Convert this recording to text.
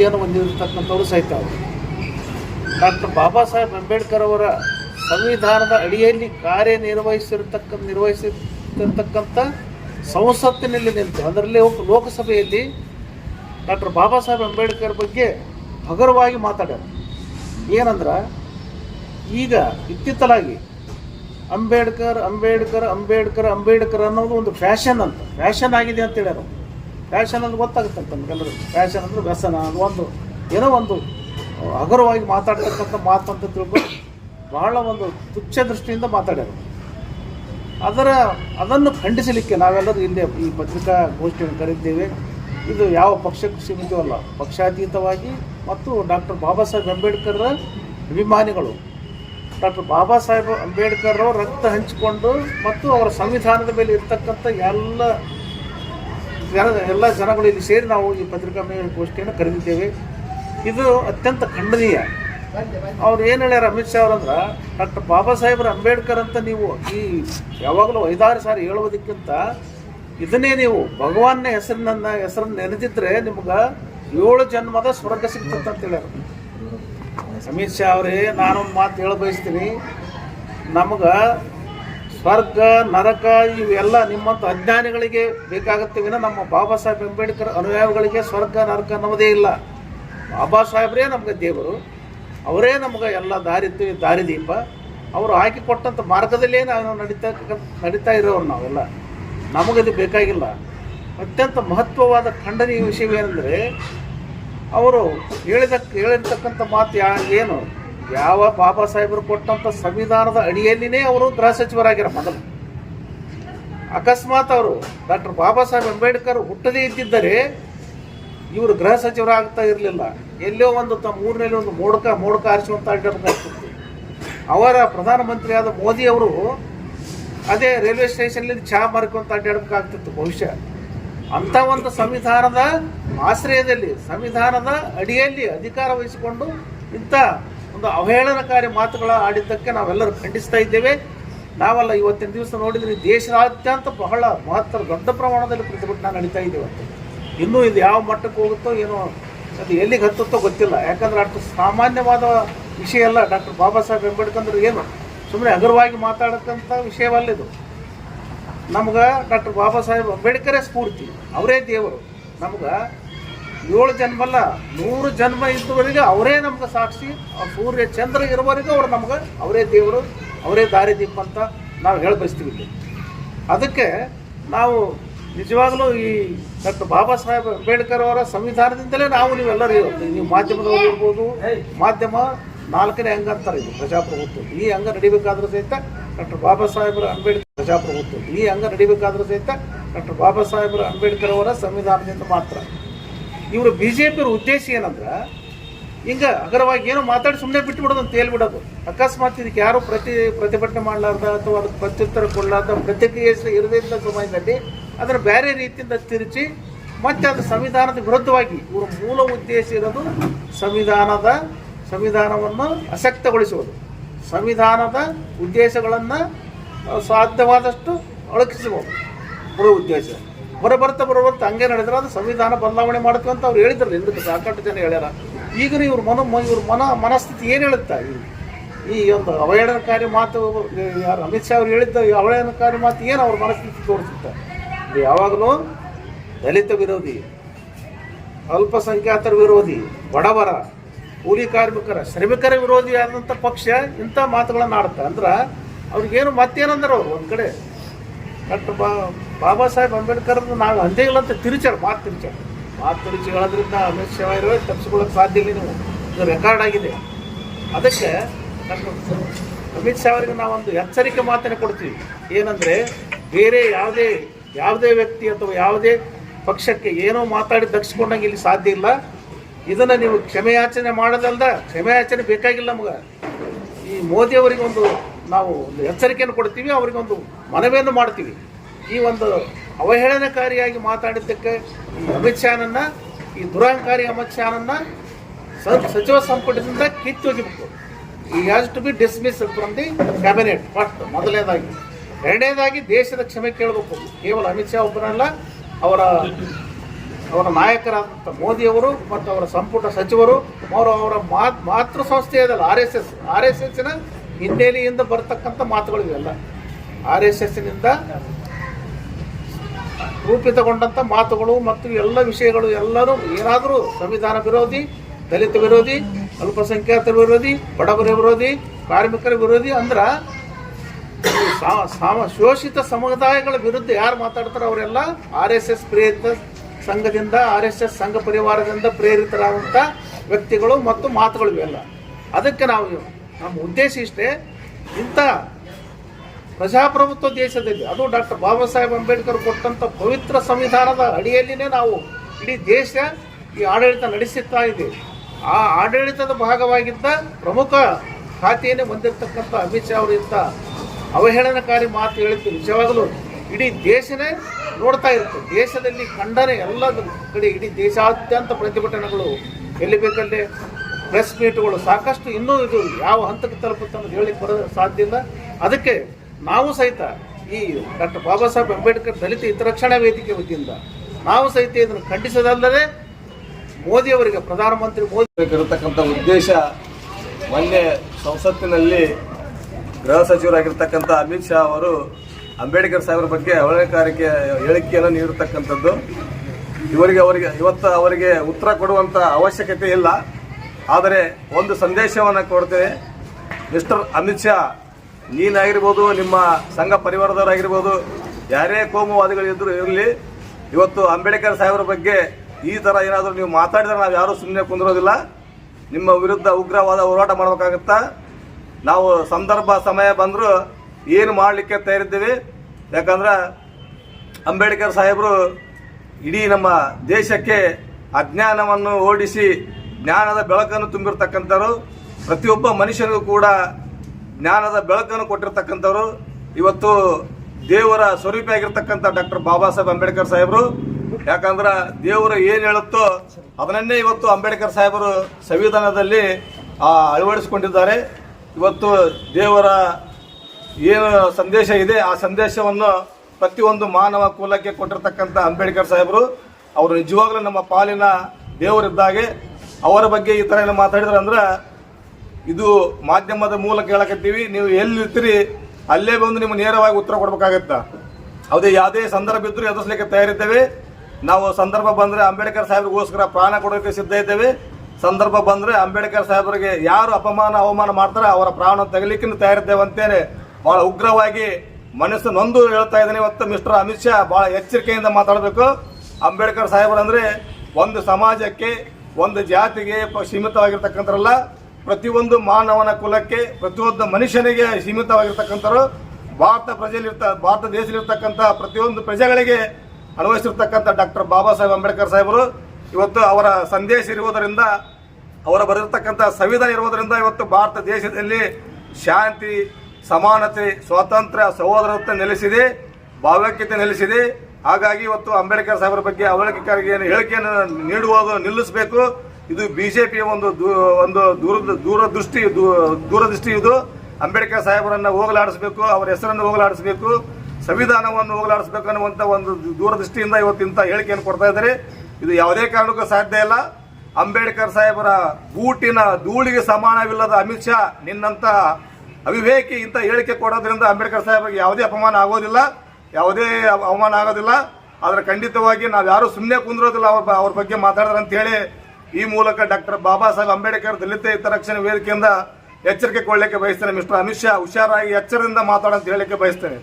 ವಿದ್ಯೆಯನ್ನು ಹೊಂದಿರತಕ್ಕಂಥವ್ರು ಸಹಿತ ಅವರು. ಡಾಕ್ಟರ್ ಬಾಬಾ ಸಾಹೇಬ್ ಅಂಬೇಡ್ಕರ್ ಅವರ ಸಂವಿಧಾನದ ಅಡಿಯಲ್ಲಿ ಕಾರ್ಯನಿರ್ವಹಿಸಿರ್ತಕ್ಕ, ನಿರ್ವಹಿಸಿರ್ತಕ್ಕಂಥ ಸಂಸತ್ತಿನಲ್ಲಿ ನಿಂತು, ಅದರಲ್ಲಿ ಲೋಕಸಭೆಯಲ್ಲಿ ಡಾಕ್ಟರ್ ಬಾಬಾ ಸಾಹೇಬ್ ಅಂಬೇಡ್ಕರ್ ಬಗ್ಗೆ ಹಗುರವಾಗಿ ಮಾತಾಡ್ಯಾರ. ಏನಂದ್ರೆ, ಈಗ ಇತ್ತಿತ್ತಲಾಗಿ ಅಂಬೇಡ್ಕರ್ ಅಂಬೇಡ್ಕರ್ ಅಂಬೇಡ್ಕರ್ ಅಂಬೇಡ್ಕರ್ ಅನ್ನೋದು ಒಂದು ಫ್ಯಾಷನ್ ಅಂತ, ಫ್ಯಾಷನ್ ಆಗಿದೆ ಅಂತ ಹೇಳ್ಯಾರ ಫ್ಯಾಷನ್ ಅಂದ್ರೆ ಗೊತ್ತಾಗುತ್ತೆ ನಮಗೆಲ್ಲರೂ ಫ್ಯಾಷನ್ ಅಂದ್ರೆ ವ್ಯಸನ ಅನ್ನೋ ಒಂದು, ಏನೋ ಒಂದು, ಹಗುರವಾಗಿ ಮಾತಾಡ್ತಕ್ಕಂಥ ಮಾತು ಅಂತ ತಿಳ್ಕೊಂಡು ಬಹಳ ಒಂದು ತುಚ್ಛ ದೃಷ್ಟಿಯಿಂದ ಮಾತಾಡ್ಯಾರ. ಅದರ, ಅದನ್ನು ಖಂಡಿಸಲಿಕ್ಕೆ ನಾವೆಲ್ಲರೂ ಇಲ್ಲಿ ಈ ಪತ್ರಿಕಾ ಗೋಷ್ಠಿಯನ್ನು ಕರೆದಿದ್ದೇವೆ. ಇದು ಯಾವ ಪಕ್ಷಕ್ಕೂ ಸೀಮಿತವಲ್ಲ ಪಕ್ಷಾತೀತವಾಗಿ ಮತ್ತು ಡಾಕ್ಟರ್ ಬಾಬಾ ಸಾಹೇಬ್ ಅಂಬೇಡ್ಕರ್ ಅಭಿಮಾನಿಗಳು. ಡಾಕ್ಟರ್ ಬಾಬಾ ಸಾಹೇಬ್ ಅಂಬೇಡ್ಕರ್ ರಕ್ತ ಹಂಚಿಕೊಂಡು ಮತ್ತು ಅವರ ಸಂವಿಧಾನದ ಮೇಲೆ ಇರ್ತಕ್ಕಂಥ ಎಲ್ಲ ಜನ, ಎಲ್ಲ ಜನಗಳು ಇಲ್ಲಿ ಸೇರಿ ನಾವು ಈ ಪತ್ರಿಕಾ ಗೋಷ್ಠಿಯನ್ನು ಕರೆದಿದ್ದೇವೆ. ಇದು ಅತ್ಯಂತ ಖಂಡನೀಯ. ಅವ್ರು ಏನು ಹೇಳ್ಯಾರ ಅಮಿತ್ ಶಾ ಅವ್ರಂದ್ರೆ ಡಾಕ್ಟರ್ ಬಾಬಾ ಸಾಹೇಬ್ರ ಅಂಬೇಡ್ಕರ್ ಅಂತ ನೀವು ಈ ಯಾವಾಗಲೂ ಐದಾರು ಸಾರಿ ಹೇಳುವುದಕ್ಕಿಂತ ಇದನ್ನೇ ನೀವು ಭಗವಾನ್ನ ಹೆಸರಿನ ಹೆಸರನ್ನು ನೆನೆದಿದ್ರೆ ನಿಮ್ಗೆ ಏಳು ಜನ್ಮದ ಸ್ವರ್ಗ ಸಿಗ್ತಂತ ಅಂತ ಹೇಳ್ಯಾರ. ಅಮಿತ್ ಶಾ ಅವರೇ, ನಾನೊಂದು ಮಾತು ಹೇಳ ಬಯಸ್ತೀನಿ ನಮ್ಗೆ ಸ್ವರ್ಗ, ನರಕ, ಇವೆಲ್ಲ ನಿಮ್ಮಂಥ ಅಜ್ಞಾನಿಗಳಿಗೆ ಬೇಕಾಗುತ್ತೆ ವಿನ ನಮ್ಮ ಬಾಬಾ ಸಾಹೇಬ್ ಅಂಬೇಡ್ಕರ್ ಅನುಯಾಯಿಗಳಿಗೆ ಸ್ವರ್ಗ, ನರಕ ಅನ್ನೋದೇ ಇಲ್ಲ. ಬಾಬಾ ಸಾಹೇಬ್ರೇ ನಮ್ಗೆ ದೇವರು. ಅವರೇ ನಮ್ಗೆ ಎಲ್ಲ ದಾರಿ ದಾರಿದೀಪ ಅವರು ಹಾಕಿಕೊಟ್ಟಂಥ ಮಾರ್ಗದಲ್ಲೇ ನಾವು ನಡೀತಾ ನಡೀತಾ ಇರೋರು ನಾವೆಲ್ಲ. ನಮಗದು ಬೇಕಾಗಿಲ್ಲ. ಅತ್ಯಂತ ಮಹತ್ವವಾದ ಖಂಡನೀಯ ವಿಷಯವೇನೆಂದರೆ, ಅವರು ಹೇಳಿದ, ಹೇಳಿರ್ತಕ್ಕಂಥ ಮಾತು ಯಾ, ಏನು? ಯಾವ ಬಾಬಾ ಸಾಹೇಬರು ಕೊಟ್ಟಂಥ ಸಂವಿಧಾನದ ಅಡಿಯಲ್ಲಿನೇ ಅವರು ಗೃಹ ಸಚಿವರಾಗಿರ ಮೊದಲು. ಅಕಸ್ಮಾತ್ ಅವರು ಡಾಕ್ಟರ್ ಬಾಬಾ ಸಾಹೇಬ್ ಅಂಬೇಡ್ಕರ್ ಹುಟ್ಟದೇ ಇದ್ದಿದ್ದರೆ ಇವರು ಗೃಹ ಸಚಿವರಾಗ್ತಾ ಇರಲಿಲ್ಲ. ಎಲ್ಲೋ ಒಂದು ತಮ್ಮ ಊರಿನಲ್ಲಿ ಒಂದು ಮೋಡಕ ಮೋಡಕ ಆರಿಸುವಂತ ಅಡ್ಡಬೇಕಾಗ್ತಿತ್ತು ಅವರ ಪ್ರಧಾನಮಂತ್ರಿಯಾದ ಮೋದಿ ಅವರು ಅದೇ ರೈಲ್ವೆ ಸ್ಟೇಷನ್ನಲ್ಲಿ ಚಹಾ ಮಾರ್ಕೊಂತ ಅಡ್ಡಾಡಬೇಕಾಗ್ತಿತ್ತು ಬಹುಶಃ. ಅಂಥ ಒಂದು ಸಂವಿಧಾನದ ಆಶ್ರಯದಲ್ಲಿ, ಸಂವಿಧಾನದ ಅಡಿಯಲ್ಲಿ ಅಧಿಕಾರ ವಹಿಸಿಕೊಂಡು ಇಂಥ ಒಂದು ಅವಹೇಳನಕಾರಿ ಮಾತುಗಳ ಆಡಿದ್ದಕ್ಕೆ ನಾವೆಲ್ಲರೂ ಖಂಡಿಸ್ತಾ ಇದ್ದೇವೆ. ನಾವೆಲ್ಲ ಇವತ್ತಿನ ದಿವಸ ನೋಡಿದ್ರೆ ದೇಶದಾದ್ಯಂತ ಬಹಳ ಮಹತ್ತರ ದೊಡ್ಡ ಪ್ರಮಾಣದಲ್ಲಿ ಪ್ರತಿಭಟನೆ ನಡೀತಾ ಇದೆ ಇವತ್ತು. ಇನ್ನೂ ಇದು ಯಾವ ಮಟ್ಟಕ್ಕೆ ಹೋಗುತ್ತೋ ಏನೋ ಅದು ಎಲ್ಲಿಗೆ ಹತ್ತುತ್ತೋ ಗೊತ್ತಿಲ್ಲ. ಯಾಕಂದ್ರೆ ಅಷ್ಟು ಸಾಮಾನ್ಯವಾದ ವಿಷಯ ಅಲ್ಲ. ಡಾಕ್ಟರ್ ಬಾಬಾ ಸಾಹೇಬ್ ಅಂಬೇಡ್ಕರ್ ಏನು ಸುಮ್ಮನೆ ಹಗುರವಾಗಿ ಮಾತಾಡಕ್ಕಂಥ ವಿಷಯವಲ್ಲ ಇದು. ನಮ್ಗೆ ಡಾಕ್ಟರ್ ಬಾಬಾ ಸಾಹೇಬ್ ಅಂಬೇಡ್ಕರೇ ಸ್ಫೂರ್ತಿ. ಅವರೇ ದೇವರು. ನಮ್ಗೆ ಏಳು ಜನ್ಮ ಅಲ್ಲ ನೂರು ಜನ್ಮ ಇದ್ದವರೆಗೆ ಅವರೇ ನಮ್ಗೆ ಸಾಕ್ಷಿ. ಆ ಸೂರ್ಯ ಚಂದ್ರ ಇರುವವರೆಗೂ ಅವ್ರು ನಮ್ಗೆ ಅವರೇ ದೇವರು ಅವರೇ ದಾರಿ ದೀಪ ಅಂತ ನಾವು ಹೇಳಿ ಬಯಸ್ತೀವಿ ಇಲ್ಲಿ. ಅದಕ್ಕೆ ನಾವು ನಿಜವಾಗಲೂ ಈ ಡಾಕ್ಟರ್ ಬಾಬಾ ಸಾಹೇಬ್ ಅಂಬೇಡ್ಕರ್ ಅವರ ಸಂವಿಧಾನದಿಂದಲೇ ನಾವು ನೀವೆಲ್ಲರೂ. ನೀವು ಮಾಧ್ಯಮದವರು ಇರ್ಬೋದು ಮಾಧ್ಯಮ ನಾಲ್ಕನೇ ಅಂಗ ಅಂತಾರೆ ಇದು ಪ್ರಜಾಪ್ರಭುತ್ವ. ಈ ಅಂಗ ನಡಿಬೇಕಾದ್ರೂ ಸಹಿತ ಡಾಕ್ಟರ್ ಬಾಬಾ ಸಾಹೇಬರ ಅಂಬೇಡ್ಕರ್ ಪ್ರಜಾಪ್ರಭುತ್ವ. ಈ ಅಂಗ ನಡಿಬೇಕಾದ್ರೂ ಸಹಿತ ಡಾಕ್ಟರ್ ಬಾಬಾ ಸಾಹೇಬರ ಅಂಬೇಡ್ಕರ್ ಅವರ ಸಂವಿಧಾನದಿಂದ ಮಾತ್ರ. ಇವರು ಬಿ ಜೆ ಪಿಯವ್ರ ಉದ್ದೇಶ ಏನಂದ್ರೆ, ಹಿಂಗೆ ಅಗರವಾಗಿ ಏನೋ ಮಾತಾಡಿ ಸುಮ್ಮನೆ ಬಿಟ್ಟು ಬಿಡೋದು ಅಂತ ಹೇಳ್ಬಿಡೋದು. ಅಕಸ್ಮಾತ್ ಇದಕ್ಕೆ ಯಾರು ಪ್ರತಿ, ಪ್ರತಿಭಟನೆ ಮಾಡಲಾರ್ದ ಅಥವಾ ಅದಕ್ಕೆ ಪ್ರತ್ಯುತ್ತರ ಕೊಡಲಾರ್ದ ಪ್ರತಿಕ್ರಿಯೆ ಇರದೇ ಇದ್ದ ಸಮಯದಲ್ಲಿ ಅದನ್ನು ಬೇರೆ ರೀತಿಯಿಂದ ತಿರುಚಿ ಮತ್ತೆ ಅದು ಸಂವಿಧಾನದ ವಿರುದ್ಧವಾಗಿ ಇವರ ಮೂಲ ಉದ್ದೇಶ ಇರೋದು ಸಂವಿಧಾನದ, ಸಂವಿಧಾನವನ್ನು ಅಸಕ್ತಗೊಳಿಸುವುದು ಸಂವಿಧಾನದ ಉದ್ದೇಶಗಳನ್ನು ಸಾಧ್ಯವಾದಷ್ಟು ಅಳಕಿಸಬಹುದು ಮೂಲ ಉದ್ದೇಶ. ಹೊರ ಬರ್ತಾ ಬರೋ ಬರ್ತಾ ಹಂಗೆ ನಡೆದ್ರೆ ಅದು ಸಂವಿಧಾನ ಬದಲಾವಣೆ ಮಾಡ್ತೀವಿ ಅಂತ ಅವ್ರು ಹೇಳಿದ್ರಲ್ಲ, ಹಿಂದಕ್ಕೆ ಸಾಕಷ್ಟು ಜನ ಹೇಳ್ಯಾರ. ಈಗ ಇವ್ರ ಮನ ಇವ್ರ ಮನ ಮನಸ್ಥಿತಿ ಏನು ಹೇಳುತ್ತಾ ಈ ಈ ಒಂದು ಅವಹೇಳನಕಾರಿ ಮಾತು ಯಾರು ಅಮಿತ್ ಶಾ ಅವ್ರು ಹೇಳಿದ್ದ ಈ ಅವಹೇಳನಕಾರಿ ಮಾತು ಏನು ಅವ್ರ ಮನಸ್ಥಿತಿ ತೋರಿಸುತ್ತೆ? ಇದು ಯಾವಾಗಲೂ ದಲಿತ ವಿರೋಧಿ, ಅಲ್ಪಸಂಖ್ಯಾತರ ವಿರೋಧಿ, ಬಡವರ, ಕೂಲಿ ಕಾರ್ಮಿಕರ, ಶ್ರಮಿಕರ ವಿರೋಧಿ ಆದಂಥ ಪಕ್ಷ ಇಂಥ ಮಾತುಗಳನ್ನು ಆಡುತ್ತೆ ಅಂದ್ರೆ ಅವ್ರಿಗೇನು ಮತ್ತೇನಂದ್ರೆ ಅವ್ರು ಒಂದು ಕಡೆ. ಕಟ್ಟ ಬಾ ಬಾಬಾ ಸಾಹೇಬ್ ಅಂಬೇಡ್ಕರ್ ನಾವು ಅಂದೇ ಇಲ್ಲ ಅಂತ ತಿರುಚಾರ ಮಾತು ತಿರುಚಾರ ಮಾತು ತಿರುಚಿ ಹೇಳೋದ್ರಿಂದ ಅಮಿತ್ ಶಾ ಇರೋ ತಪ್ಪಿಸ್ಕೊಳ್ಳೋಕೆ ಸಾಧ್ಯ ಇಲ್ಲ ನೀವು. ಇದು ರೆಕಾರ್ಡ್ ಆಗಿದೆ. ಅದಕ್ಕೆ ಅಮಿತ್ ಶಾ ಅವರಿಗೆ ನಾವೊಂದು ಎಚ್ಚರಿಕೆ ಮಾತನ್ನು ಕೊಡ್ತೀವಿ. ಏನಂದರೆ, ಬೇರೆ ಯಾವುದೇ ಯಾವುದೇ ವ್ಯಕ್ತಿ ಅಥವಾ ಯಾವುದೇ ಪಕ್ಷಕ್ಕೆ ಏನೋ ಮಾತಾಡಿ ದಕ್ಷಿಕೊಂಡಂಗೆ ಇಲ್ಲಿ ಸಾಧ್ಯ ಇಲ್ಲ. ಇದನ್ನು ನೀವು ಕ್ಷಮೆಯಾಚನೆ ಮಾಡೋದಲ್ದ ಕ್ಷಮೆಯಾಚನೆ ಬೇಕಾಗಿಲ್ಲ ನಮಗೆ. ಈ ಮೋದಿ ಅವರಿಗೆ ಒಂದು ನಾವು ಒಂದು ಎಚ್ಚರಿಕೆಯನ್ನು ಕೊಡ್ತೀವಿ, ಅವರಿಗೊಂದು ಮನವಿಯನ್ನು ಮಾಡ್ತೀವಿ. ಈ ಒಂದು ಅವಹೇಳನಕಾರಿಯಾಗಿ ಮಾತಾಡಿದ್ದಕ್ಕೆ ಈ ಅಮಿತ್ ಶಾನನ್ನ, ಈ ದುರಹಂಕಾರಿ ಅಮಿತ್ ಶಾನನ್ನ ಸಚಿವ ಸಂಪುಟದಿಂದ ಕಿತ್ತೊಗಿಬೇಕು ಈ has to be dismiss from the cabinet first, ಮೊದಲನೇದಾಗಿ. ಎರಡನೇದಾಗಿ ದೇಶದ ಕ್ಷಮೆ ಕೇಳಬೇಕು. ಕೇವಲ ಅಮಿತ್ ಶಾ ಒಬ್ಬರಲ್ಲ ಅವರ ಅವರ ನಾಯಕರಾದಂಥ ಮೋದಿಯವರು ಮತ್ತು ಅವರ ಸಂಪುಟ ಸಚಿವರು, ಅವರು ಅವರ ಮಾತ್ ಮಾತೃ ಸಂಸ್ಥೆ ಇದಲ್ಲ R S S. R S ಎಸ್ನ ಹಿನ್ನೆಲೆಯಿಂದ ಬರತಕ್ಕಂಥ ಮಾತುಗಳಿವೆಲ್ಲ. ಆರ್ ಎಸ್ ಎಸ್ಸಿನಿಂದ ರೂಪಿತಗೊಂಡಂಥ ಮಾತುಗಳು ಮತ್ತು ಎಲ್ಲ ವಿಷಯಗಳು ಎಲ್ಲರೂ ಏನಾದರೂ ಸಂವಿಧಾನ ವಿರೋಧಿ, ದಲಿತ ವಿರೋಧಿ ಅಲ್ಪಸಂಖ್ಯಾತರ ವಿರೋಧಿ, ಬಡವರ ವಿರೋಧಿ, ಕಾರ್ಮಿಕರ ವಿರೋಧಿ ಅಂದ್ರೆ ಸಾಮ ಶೋಷಿತ ಸಮುದಾಯಗಳ ವಿರುದ್ಧ ಯಾರು ಮಾತಾಡ್ತಾರೋ ಅವರೆಲ್ಲ ಆರ್ ಎಸ್ ಎಸ್ ಪ್ರೇರಿತ ಸಂಘದಿಂದ, ಆರ್ ಎಸ್ ಎಸ್ ಸಂಘ ಪರಿವಾರದಿಂದ ಪ್ರೇರಿತರಾದಂಥ ವ್ಯಕ್ತಿಗಳು ಮತ್ತು ಮಾತುಗಳು ಇವೆಲ್ಲ. ಅದಕ್ಕೆ ನಾವು ನಮ್ಮ ಉದ್ದೇಶ ಇಷ್ಟೇ ಇಂಥ ಪ್ರಜಾಪ್ರಭುತ್ವ ದೇಶದಲ್ಲಿ, ಅದು ಡಾಕ್ಟರ್ ಬಾಬಾ ಸಾಹೇಬ್ ಅಂಬೇಡ್ಕರ್ ಕೊಟ್ಟಂಥ ಪವಿತ್ರ ಸಂವಿಧಾನದ ಅಡಿಯಲ್ಲಿನೇ ನಾವು ಇಡೀ ದೇಶ ಈ ಆಡಳಿತ ನಡೆಸುತ್ತಾ ಇದೆ. ಆ ಆಡಳಿತದ ಭಾಗವಾಗಿದ್ದ ಪ್ರಮುಖ ಖಾತೆಯನ್ನೇ ಹೊಂದಿರತಕ್ಕಂಥ ಅಮಿತ್ ಶಾ ಅವರಿಂದ ಅವಹೇಳನಕಾರಿ ಮಾತು ಹೇಳಿದ್ದು ನಿಜವಾಗಲೂ ಇಡೀ ದೇಶನೇ ನೋಡ್ತಾ ಇರುತ್ತೆ. ದೇಶದಲ್ಲಿ ಖಂಡನೆ ಎಲ್ಲ ಕಡೆ ಇಡೀ ದೇಶಾದ್ಯಂತ ಪ್ರತಿಭಟನೆಗಳು ಎಲ್ಲಿ ಬೇಕಲ್ಲೇ ಪ್ರೆಸ್ ಮೀಟ್ಗಳು ಸಾಕಷ್ಟು ಇನ್ನೂ ಇದು ಯಾವ ಹಂತಕ್ಕೆ ತಲುಪುತ್ತೆ ಅನ್ನೋದು ಹೇಳಿಕ್ಕೆ ಬರೋ ಸಾಧ್ಯ ಇಲ್ಲ. ಅದಕ್ಕೆ ನಾವು ಸಹಿತ ಈ ಡಾಕ್ಟರ್ ಬಾಬಾ ಸಾಹೇಬ್ ಅಂಬೇಡ್ಕರ್ ದಲಿತ ಹಿತರಕ್ಷಣಾ ವೇದಿಕೆ ವತಿಯಿಂದ ನಾವು ಸಹಿತ ಇದನ್ನು ಖಂಡಿಸದಂದರೆ ಮೋದಿ ಅವರಿಗೆ ಪ್ರಧಾನಮಂತ್ರಿ ಮೋದಿ ಇರತಕ್ಕಂಥ ಉದ್ದೇಶ ಮೊನ್ನೆ ಸಂಸತ್ತಿನಲ್ಲಿ ಗೃಹ ಸಚಿವರಾಗಿರ್ತಕ್ಕಂಥ ಅಮಿತ್ ಶಾ ಅವರು ಅಂಬೇಡ್ಕರ್ ಸಾಹೇಬರ ಬಗ್ಗೆ ಅವಳಕಾರಿಕೆ ಹೇಳಿಕೆಯನ್ನು ನೀಡಿರ್ತಕ್ಕಂಥದ್ದು. ಇವರಿಗೆ ಅವರಿಗೆ ಇವತ್ತು ಅವರಿಗೆ ಉತ್ತರ ಕೊಡುವಂಥ ಅವಶ್ಯಕತೆ ಇಲ್ಲ. ಆದರೆ ಒಂದು ಸಂದೇಶವನ್ನು ಕೊಡ್ತೇವೆ ಮಿಸ್ಟರ್ ಅಮಿತ್ ಶಾ ನೀನಾಗಿರ್ಬೋದು, ನಿಮ್ಮ ಸಂಘ ಪರಿವಾರದವರಾಗಿರ್ಬೋದು, ಯಾರೇ ಕೋಮುವಾದಿಗಳಿದ್ರು ಇರಲಿ, ಇವತ್ತು ಅಂಬೇಡ್ಕರ್ ಸಾಹೇಬರ ಬಗ್ಗೆ ಈ ಥರ ಏನಾದರೂ ನೀವು ಮಾತಾಡಿದ್ರೆ ನಾವು ಯಾರೂ ಸುಮ್ಮನೆ ಕುಂದಿರೋದಿಲ್ಲ. ನಿಮ್ಮ ವಿರುದ್ಧ ಉಗ್ರವಾದ ಹೋರಾಟ ಮಾಡಬೇಕಾಗತ್ತಾ? ನಾವು ಸಂದರ್ಭ, ಸಮಯ ಬಂದರೂ ಏನು ಮಾಡಲಿಕ್ಕೆ ತಯಾರಿದ್ದೀವಿ? ಯಾಕಂದ್ರೆ ಅಂಬೇಡ್ಕರ್ ಸಾಹೇಬರು ಇಡೀ ನಮ್ಮ ದೇಶಕ್ಕೆ ಅಜ್ಞಾನವನ್ನು ಓಡಿಸಿ ಜ್ಞಾನದ ಬೆಳಕನ್ನು ತುಂಬಿರ್ತಕ್ಕಂಥವ್ರು. ಪ್ರತಿಯೊಬ್ಬ ಮನುಷ್ಯನಿಗೂ ಕೂಡ ಜ್ಞಾನದ ಬೆಳಕನ್ನು ಕೊಟ್ಟಿರ್ತಕ್ಕಂಥವ್ರು. ಇವತ್ತು ದೇವರ ಸ್ವರೂಪಿಯಾಗಿರ್ತಕ್ಕಂಥ ಡಾಕ್ಟರ್ ಬಾಬಾ ಸಾಹೇಬ್ ಅಂಬೇಡ್ಕರ್ ಸಾಹೇಬರು. ಯಾಕಂದ್ರೆ ದೇವರು ಏನು ಹೇಳುತ್ತೋ ಅದನ್ನೇ ಇವತ್ತು ಅಂಬೇಡ್ಕರ್ ಸಾಹೇಬರು ಸಂವಿಧಾನದಲ್ಲಿ ಅಳವಡಿಸಿಕೊಂಡಿದ್ದಾರೆ. ಇವತ್ತು ದೇವರ ಏನು ಸಂದೇಶ ಇದೆ, ಆ ಸಂದೇಶವನ್ನು ಪ್ರತಿಯೊಂದು ಮಾನವ ಕುಲಕ್ಕೆ ಕೊಟ್ಟಿರ್ತಕ್ಕಂಥ ಅಂಬೇಡ್ಕರ್ ಸಾಹೇಬರು. ಅವರು ನಿಜವಾಗ್ಲೂ ನಮ್ಮ ಪಾಲಿನ ದೇವರಿದ್ದಾಗೆ. ಅವರ ಬಗ್ಗೆ ಈ ಥರ ಏನು ಮಾತಾಡಿದ್ರೆ ಅಂದ್ರೆ ಇದು ಮಾಧ್ಯಮದ ಮೂಲಕ ಹೇಳಕತ್ತೀವಿ. ನೀವು ಎಲ್ಲಿ ಇರ್ತೀರಿ ಅಲ್ಲೇ ಬಂದು ನಿಮ್ಗೆ ನೇರವಾಗಿ ಉತ್ತರ ಕೊಡ್ಬೇಕಾಗತ್ತ? ಅದೇ ಯಾವುದೇ ಸಂದರ್ಭ ಇದ್ರೂ ಎದುರಿಸಲಿಕ್ಕೆ ತಯಾರಿದ್ದೇವೆ ನಾವು ಸಂದರ್ಭ ಬಂದರೆ ಅಂಬೇಡ್ಕರ್ ಸಾಹೇಬ್ರಿಗೋಸ್ಕರ ಪ್ರಾಣ ಕೊಡೋಕೆ ಸಿದ್ಧ ಇದ್ದೇವೆ. ಸಂದರ್ಭ ಬಂದರೆ ಅಂಬೇಡ್ಕರ್ ಸಾಹೇಬ್ರಿಗೆ ಯಾರು ಅಪಮಾನ, ಅವಮಾನ ಮಾಡ್ತಾರೆ ಅವರ ಪ್ರಾಣ ತೆಗಲಿಕ್ಕೆ ತಯಾರಿದ್ದೇವೆ ಅಂತೇಳಿ ಬಹಳ ಉಗ್ರವಾಗಿ ಮನಸ್ಸು ನೊಂದು ಹೇಳ್ತಾ ಇದ್ದೇನೆ ಇವತ್ತು ಮಿಸ್ಟರ್ ಅಮಿತ್ ಶಾ. ಬಹಳ ಎಚ್ಚರಿಕೆಯಿಂದ ಮಾತಾಡಬೇಕು. ಅಂಬೇಡ್ಕರ್ ಸಾಹೇಬರಂದ್ರೆ ಒಂದು ಸಮಾಜಕ್ಕೆ, ಒಂದು ಜಾತಿಗೆ ಸೀಮಿತವಾಗಿರ್ತಕ್ಕಂಥರಲ್ಲ ಪ್ರತಿಯೊಂದು ಮಾನವನ ಕುಲಕ್ಕೆ, ಪ್ರತಿಯೊಂದು ಮನುಷ್ಯನಿಗೆ ಸೀಮಿತವಾಗಿರ್ತಕ್ಕಂಥವ್ರು, ಭಾರತ ಪ್ರಜೆಯಲ್ಲಿರ್ತ, ಭಾರತ ದೇಶದಲ್ಲಿರ್ತಕ್ಕಂಥ ಪ್ರತಿಯೊಂದು ಪ್ರಜೆಗಳಿಗೆ ಅನ್ವಯಿಸಿರ್ತಕ್ಕಂಥ ಡಾಕ್ಟರ್ ಬಾಬಾ ಸಾಹೇಬ್ ಅಂಬೇಡ್ಕರ್ ಸಾಹೇಬರು, ಇವತ್ತು ಅವರ ಸಂದೇಶ ಇರುವುದರಿಂದ, ಅವರ ಬರೆದಿರ್ತಕ್ಕಂಥ ಸಂವಿಧಾನ ಇರುವುದರಿಂದ ಇವತ್ತು ಭಾರತ ದೇಶದಲ್ಲಿ ಶಾಂತಿ, ಸಮಾನತೆ, ಸ್ವಾತಂತ್ರ್ಯ, ಸಹೋದರತ್ವ ನೆಲೆಸಿದೆ, ಭಾವೈಕ್ಯತೆ ನೆಲೆಸಿದೆ. ಹಾಗಾಗಿ ಇವತ್ತು ಅಂಬೇಡ್ಕರ್ ಸಾಹೇಬರ ಬಗ್ಗೆ ಅವಳಿಕೆಕಾರಿಗೆ ಹೇಳಿಕೆಯನ್ನು ನೀಡುವುದು ನಿಲ್ಲಿಸಬೇಕು. ಇದು ಬಿಜೆಪಿಯ ಒಂದು ಒಂದು ದೂರ, ದೂರದೃಷ್ಟಿ ದೂರದೃಷ್ಟಿ ಇದು. ಅಂಬೇಡ್ಕರ್ ಸಾಹೇಬರನ್ನು ಹೋಗಲಾಡಿಸಬೇಕು, ಅವರ ಹೆಸರನ್ನು ಹೋಗಲಾಡಿಸಬೇಕು, ಸಂವಿಧಾನವನ್ನು ಹೋಗಲಾಡಿಸಬೇಕು ಅನ್ನುವಂಥ ಒಂದು ದೂರದೃಷ್ಟಿಯಿಂದ ಇವತ್ತು ಇಂಥ ಹೇಳಿಕೆಯನ್ನು ಕೊಡ್ತಾ ಇದ್ದಾರೆ. ಇದು ಯಾವುದೇ ಕಾರಣಕ್ಕೂ ಸಾಧ್ಯ ಇಲ್ಲ. ಅಂಬೇಡ್ಕರ್ ಸಾಹೇಬರ ಬೂಟಿನ ಧೂಳಿಗೆ ಸಮಾನವಿಲ್ಲದ ಅಮಿತ್ ಶಾ ನಿನ್ನಂಥ ಅವಿವೇಕಿ ಇಂಥ ಹೇಳಿಕೆ ಕೊಡೋದ್ರಿಂದ ಅಂಬೇಡ್ಕರ್ ಸಾಹೇಬರಿಗೆ ಯಾವುದೇ ಅಪಮಾನ ಆಗೋದಿಲ್ಲ. ಯಾವುದೇ ಅವಮಾನ ಆಗೋದಿಲ್ಲ. ಆದರೆ ಖಂಡಿತವಾಗಿ ನಾವು ಯಾರು ಸುಮ್ಮನೆ ಕುಂದಿರೋದಿಲ್ಲ, ಅವ್ರ ಬ- ಅವ್ರ ಬಗ್ಗೆ ಮಾತಾಡಿದ್ರೆ ಅಂತ ಹೇಳಿ ಈ ಮೂಲಕ ಡಾಕ್ಟರ್ ಬಾಬಾ ಸಾಹೇಬ್ ಅಂಬೇಡ್ಕರ್ ದಲಿತ ಹಿತರಕ್ಷಣೆ ವೇದಿಕೆಯಿಂದ ಎಚ್ಚರಿಕೆ ಕೊಡಲಿಕ್ಕೆ ಬಯಸ್ತೇನೆ ಮಿಸ್ಟರ್ ಅಮಿತ್ ಶಾ. ಹುಷಾರಾಗಿ ಎಚ್ಚರದಿಂದ ಮಾತಾಡಂತ ಹೇಳಲಿಕ್ಕೆ ಬಯಸ್ತೇನೆ.